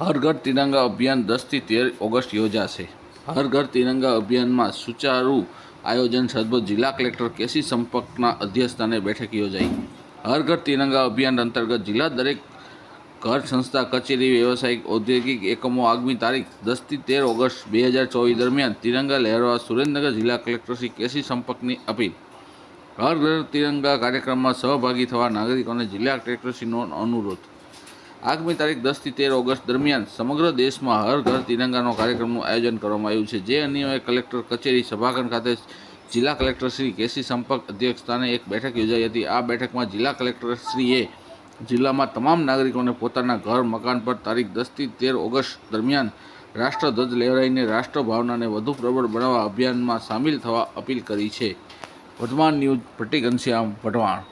હર ઘર તિરંગા અભિયાન દસથી તેર ઓગસ્ટ યોજાશે. હર ઘર તિરંગા અભિયાનમાં સુચારુ આયોજન સદબત જિલ્લા કલેક્ટર કેસી સંપર્કના અધ્યક્ષસ્થાને બેઠક યોજાઈ. હર ઘર તિરંગા અભિયાન અંતર્ગત જિલ્લા દરેક ઘર સંસ્થા, કચેરી, વ્યવસાયિક, ઔદ્યોગિક એકમો આગામી તારીખ દસથી તેર ઓગસ્ટ બે હજાર ચોવીસ દરમિયાન તિરંગા લહેરવા સુરેન્દ્રનગર જિલ્લા કલેક્ટર શ્રી કેસી સંપર્કની અપીલ. હર ઘર તિરંગા કાર્યક્રમમાં સહભાગી થવા નાગરિકોને જિલ્લા કલેક્ટરશ્રીનો અનુરોધ. આગામી તારીખ દસથી તેર ઓગસ્ટ દરમિયાન સમગ્ર દેશમાં હર ઘર તિરંગાનો કાર્યક્રમનું આયોજન કરવામાં આવ્યું છે. જે અન્વયે કલેક્ટર કચેરી સભાખંડ ખાતે જિલ્લા કલેક્ટર શ્રી કેસી સંપર્ક અધ્યક્ષસ્થાને એક બેઠક યોજાઈ હતી. આ બેઠકમાં જિલ્લા કલેક્ટરશ્રીએ જિલ્લામાં તમામ નાગરિકોને પોતાના ઘર, મકાન પર તારીખ દસથી તેર ઓગસ્ટ દરમિયાન રાષ્ટ્રધ્વજ લહેરાઈને રાષ્ટ્રભાવનાને વધુ પ્રબળ બનાવવા અભિયાનમાં સામેલ થવા અપીલ કરી છે. વર્તમાન ન્યૂઝ ભટ્ટી ઘનશ્યામ વઢવાણ